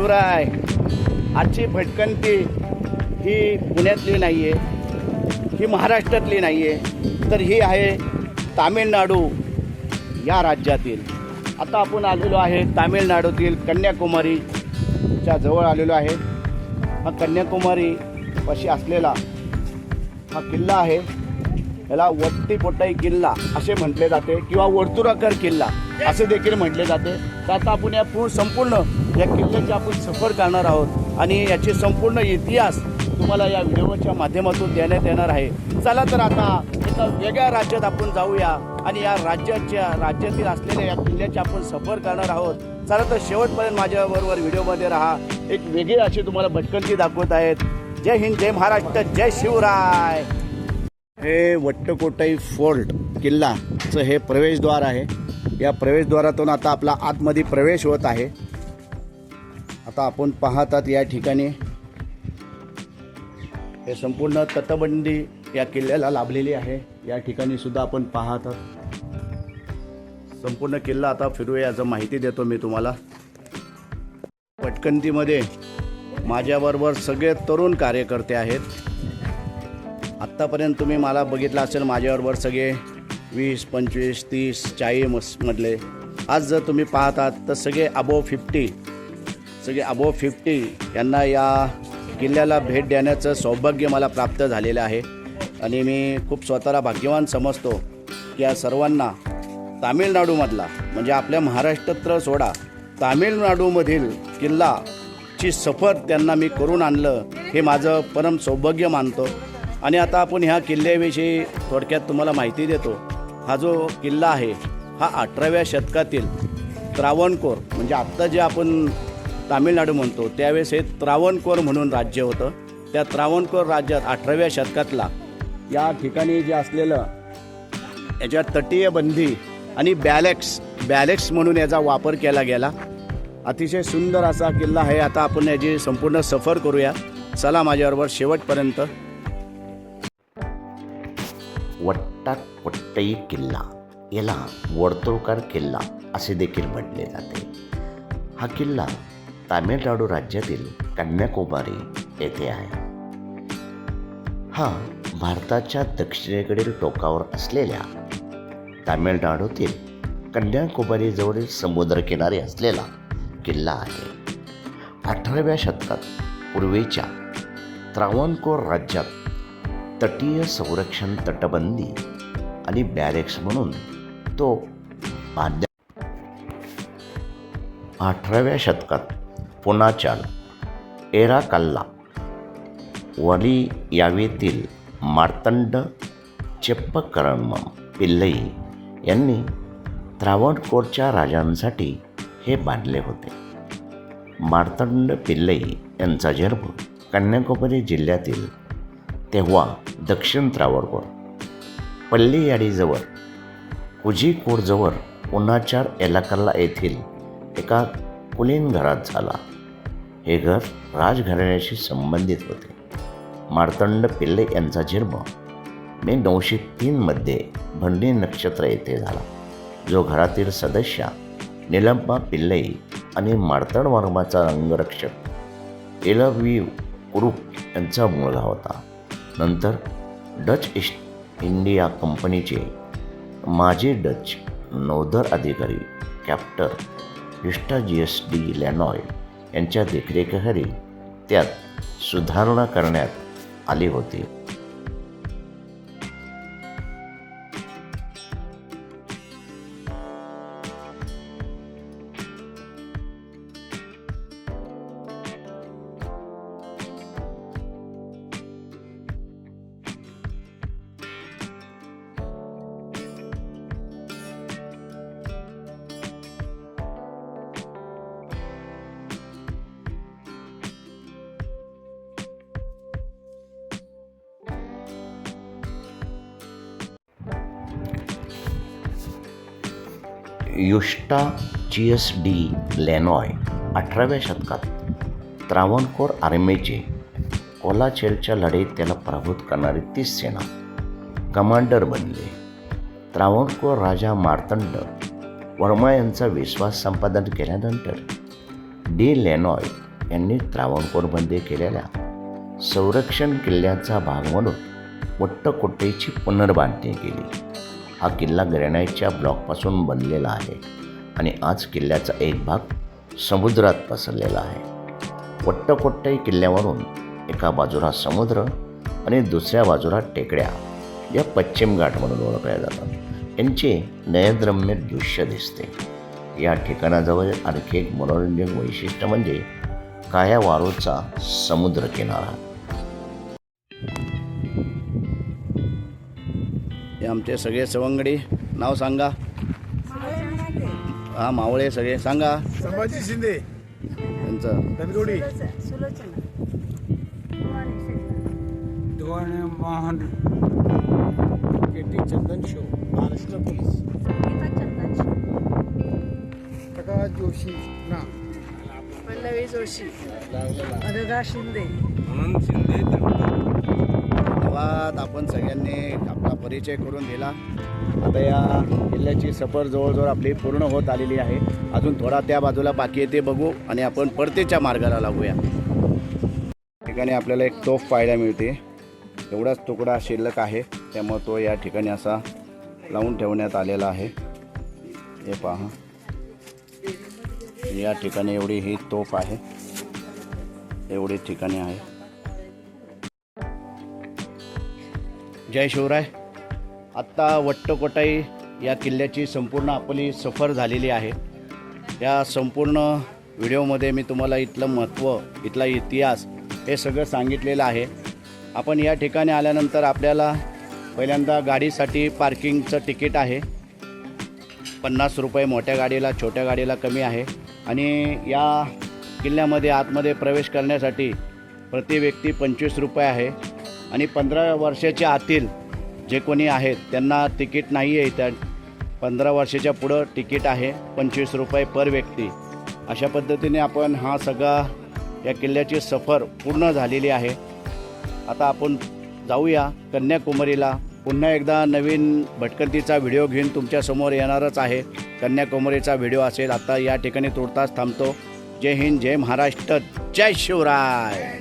शिवराय आजची भटकंती ही पुण्यातली नाही आहे ही महाराष्ट्रातली नाही आहे तर ही आहे तामिळनाडू या राज्यातील. आता आपण आलेलो आहे तामिळनाडूतील कन्याकुमारीच्या जवळ आलेलो आहे. हा कन्याकुमारी पाशी असलेला हा किल्ला आहे. याला वट्टी पोटाई किल्ला असे म्हटले जाते किंवा वर्तुराकर किल्ला असे देखील म्हटले जाते. तर आता आपण या पूर्ण संपूर्ण या किल्ल्याची आपण सफर करणार आहोत आणि याची संपूर्ण इतिहास तुम्हाला या व्हिडिओच्या माध्यमातून देण्यात येणार आहे. चला तर आता एका वेगळ्या राज्यात आपण जाऊया आणि या राज्याच्या राज्यातील असलेल्या या किल्ल्याची आपण सफर करणार आहोत. चला तर शेवटपर्यंत माझ्याबरोबर व्हिडिओमध्ये राहा. एक वेगळी अशी तुम्हाला भटकंती दाखवत आहेत. जय हिंद जय महाराष्ट्र जय शिवराय. हे वट्टकोटाई फोर्ट किल्लाचं हे प्रवेशद्वार आहे. या प्रवेशद्वारातून आता आपला आतमध्ये प्रवेश होत आहे. आता आपण पाहतात या ठिकाणी हे संपूर्ण तटबंदी या किल्ल्याला लाभलेली आहे. या ठिकाणी सुद्धा आपण पाहतात. संपूर्ण किल्ला आता फिरूया याचं माहिती देतो मी तुम्हाला. पटकंतीमध्ये माझ्याबरोबर सगळे तरुण कार्यकर्ते आहेत. आत्तापर्यंत तुम्ही मला बघितलं असेल माझ्याबरोबर सगळे वीस पंचवीस तीस चाळीस मधले. आज जर तुम्ही पाहतात तर सगळे अबोव फिफ्टी सगळे अबोव फिफ्टी यांना या किल्ल्याला भेट देण्याचं सौभाग्य मला प्राप्त झालेलं आहे. आणि मी खूप स्वतःला भाग्यवान समजतो की या सर्वांना तामिळनाडूमधला म्हणजे आपल्या महाराष्ट्रात सोडा तामिळनाडूमधील किल्लाची सफर त्यांना मी करून आणलं हे माझं परम सौभाग्य मानतो. आणि आता आपण ह्या किल्ल्याविषयी थोडक्यात तुम्हाला माहिती देतो. हा जो किल्ला आहे हा अठराव्या शतकातील त्रावणकोर म्हणजे आत्ता जे आपण तामिळनाडू म्हणतो त्यावेळेस हे त्रावणकोर म्हणून राज्य होतं. त्या त्रावणकोर राज्यात अठराव्या शतकातला या ठिकाणी जे असलेलं याच्या तटीय बंदी आणि बॅलेक्स बॅलेक्स म्हणून याचा वापर केला गेला. अतिशय सुंदर असा किल्ला आहे. आता आपण याची संपूर्ण सफर करूया. चला माझ्याबरोबर शेवटपर्यंत. कोट्टई किल्ला याला वर्तुळकार किल्ला असे देखील म्हटले जाते. हा किल्ला तामिळनाडू राज्यातील कन्याकुमारी येथे आहे. हा भारताच्या दक्षिणेकडील टोकावर असलेल्या तामिळनाडूतील कन्याकुमारीजवळील समुद्रकिनारी असलेला किल्ला आहे. अठराव्या शतकात पूर्वेच्या त्रावणकोर राज्यात तटीय संरक्षण तटबंदी आणि बॅरेक्स म्हणून तो बांधल्या अठराव्या शतकात पुनाचाल एराकल्ला वली यावेतील मार्तंड चेप्पकरणम पिल्लई यांनी त्रावणकोरच्या राजांसाठी हे बांधले होते. मार्तंड पिल्लई यांचा जन्म कन्याकुमारी जिल्ह्यातील तेव्हा दक्षिण त्रावणकोर पल्लीयाडीजवळ कुजीकोडजवळ उन्हाचार एलाकल्ला येथील एका कुलीन घरात झाला. हे घर राजघराण्याशी संबंधित होते. मार्तंड पिल्ले यांचा जन्म मे नऊशे तीनमध्ये भंडी नक्षत्र येथे झाला जो घरातील सदस्य निलंबा पिल्लई आणि मार्तंड वर्माचा रंगरक्षक एलव्ही कुरुप यांचा मुलगा होता. नंतर डच इस्ट इंडिया कंपनीचे माजी डच नौदर अधिकारी captain Eustachius De Lannoy यांच्या देखरेखीखाली त्यात सुधारणा करण्यात आली होती. युष्टा जी एस डी लेनॉय अठराव्या शतकात त्रावणकोर आर्मेचे कोलाचेलच्या लढाईत त्याला पराभूत करणारी ती सेना कमांडर बनले. त्रावणकोर राजा मार्तंड वर्मा यांचा विश्वास संपादन केल्यानंतर डी लेनॉय यांनी त्रावणकोरमध्ये केलेल्या संरक्षण किल्ल्याचा भाग म्हणून वट्टकोट्टेची पुनर्बांधणी केली. हा किल्ला ग्रॅनाईटच्या ब्लॉकपासून बनलेला आहे आणि आज किल्ल्याचा एक भाग समुद्रात पसरलेला आहे. वट्टकोट्टई किल्ल्यावरून एका बाजूला समुद्र आणि दुसऱ्या बाजूला टेकड्या या पश्चिम घाट म्हणून ओळखल्या जातात. यांचे नयनरम्य दृश्य दिसते. या ठिकाणाजवळ आणखी एक मनोरंजक वैशिष्ट्य म्हणजे काया वारूचा समुद्र किनारा. आमचे सगळे सवंगडी नाव सांगा. हा मावळे सगळे सांगा. संभाजी शिंदे. त्यांचं. धनगवडी मोहन केटी चंदन शो महाराष्ट्र पोलीस. प्रकाश जोशी ना. पल्लवी जोशी. अनुगा शिंदे. गावात आपण सगळ्यांनी आपला परिचय करून दिला. आता या किल्ल्याची सफर जवळजवळ आपली पूर्ण होत आलेली आहे. अजून थोडा त्या बाजूला बाकी आहे ते बघू आणि आपण परतीच्या मार्गाला लागूया. ठिकाणी आपल्याला एक तोफ पाहायला मिळते. एवढाच तुकडा शिल्लक आहे. त्यामुळे तो या ठिकाणी असा लावून ठेवण्यात आलेला आहे. हे पहा. या ठिकाणी एवढी ही तोफ आहे. एवढी ठिकाणी आहे. जय शिवराय. आत्ता वट्टकोटाई या किल्ल्याची संपूर्ण आपली सफर झालेली आहे. या संपूर्ण व्हिडिओमध्ये मी तुम्हाला इथलं महत्त्व इथला इतिहास हे सगळं सांगितलेलं आहे. आपण या ठिकाणी आल्यानंतर आपल्याला पहिल्यांदा गाडीसाठी पार्किंगचं तिकीट आहे. पन्नास रुपये मोठ्या गाडीला छोट्या गाडीला कमी आहे. आणि या किल्ल्यामध्ये आतमध्ये प्रवेश करण्यासाठी प्रति व्यक्ती पंचवीस रुपये आहे. आणि पंधरा वर्षाच्या आतील जे कोणी आहेत त्यांना तिकीट नाही आहे त्या पंधरा वर्षाच्या पुढं तिकीट आहे पंचवीस रुपये पर व्यक्ती. अशा पद्धतीने आपण हा सगळा या किल्ल्याची सफर पूर्ण झालेली आहे. आता आपण जाऊया कन्याकुमारीला. पुन्हा एकदा नवीन भटकंतीचा व्हिडिओ घेऊन तुमच्यासमोर येणारच आहे. कन्याकुमारीचा व्हिडिओ असेल आता या ठिकाणी तुर्तास थांबतो. जय हिंद जय महाराष्ट्र जय शिवराय.